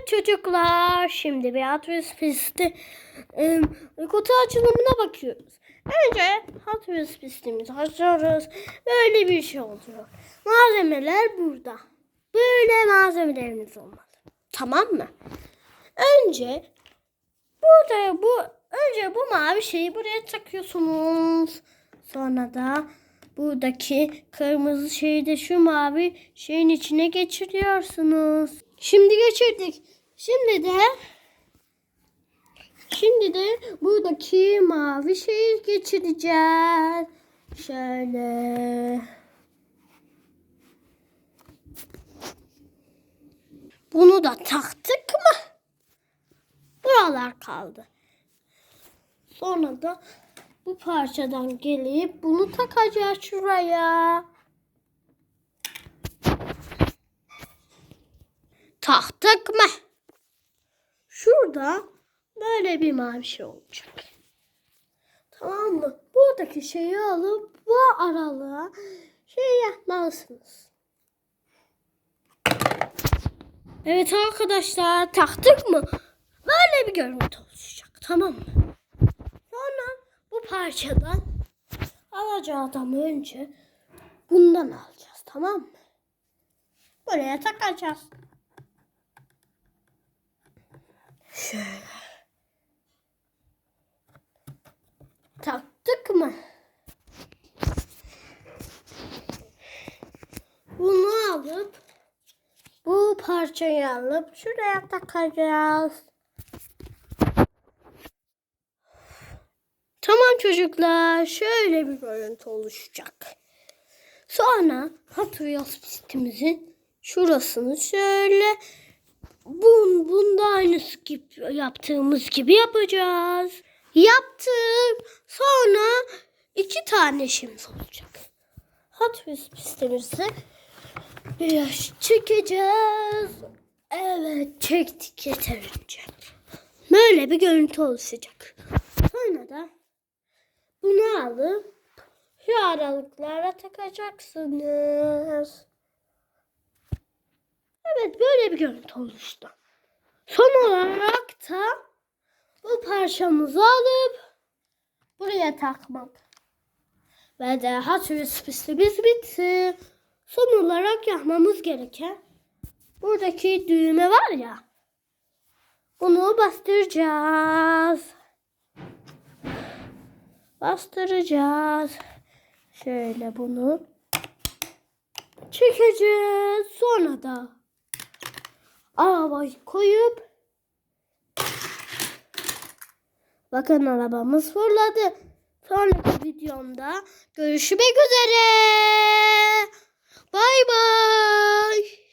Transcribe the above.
Evet çocuklar şimdi Wheels pisti e, kutu açılımına bakıyoruz. Önce Hot Wheels pistimizi açıyoruz. Böyle bir şey olacak. Malzemeler burada. Böyle malzemelerimiz olmalı. Tamam mı? Önce burada bu önce bu mavi şeyi buraya takıyorsunuz. Sonra da buradaki kırmızı şeyi de şu mavi şeyin içine geçiriyorsunuz. Şimdi geçirdik. Şimdi de Şimdi de buradaki mavi şeyi geçireceğiz. Şöyle. Bunu da taktık mı? Buralar kaldı. Sonra da bu parçadan gelip bunu takacağız şuraya. Taktık mı? Şurada böyle bir mavi şey olacak. Tamam mı? Buradaki şeyi alıp bu aralığa şey yapmalısınız. Evet arkadaşlar taktık mı? Böyle bir görüntü oluşacak. Tamam mı? Sonra bu parçadan alacağım önce bundan alacağız. Tamam mı? Buraya takacağız. Şöyle. Taktık mı? Bunu alıp bu parçayı alıp şuraya takacağız. Tamam çocuklar şöyle bir görüntü oluşacak. Sonra Hot Wheels pistimizin şurasını şöyle bun, bunda aynısı gibi yaptığımız gibi yapacağız. Yaptık. Sonra iki tane işimiz olacak. Hot Wheels pistimizi biraz çekeceğiz. Evet çektik yeterince. Böyle bir görüntü oluşacak. Sonra da bunu alıp şu aralıklara takacaksınız. Evet böyle bir görüntü oluştu. Son olarak parçamızı alıp buraya takmak. Ve de Hot Wheels pistimiz bitti. Son olarak yapmamız gereken buradaki düğme var ya. Bunu bastıracağız. Bastıracağız. Şöyle bunu çekeceğiz. Sonra da arabayı koyup Bakın arabamız fırladı. Sonraki videomda görüşmek üzere. Bay bay.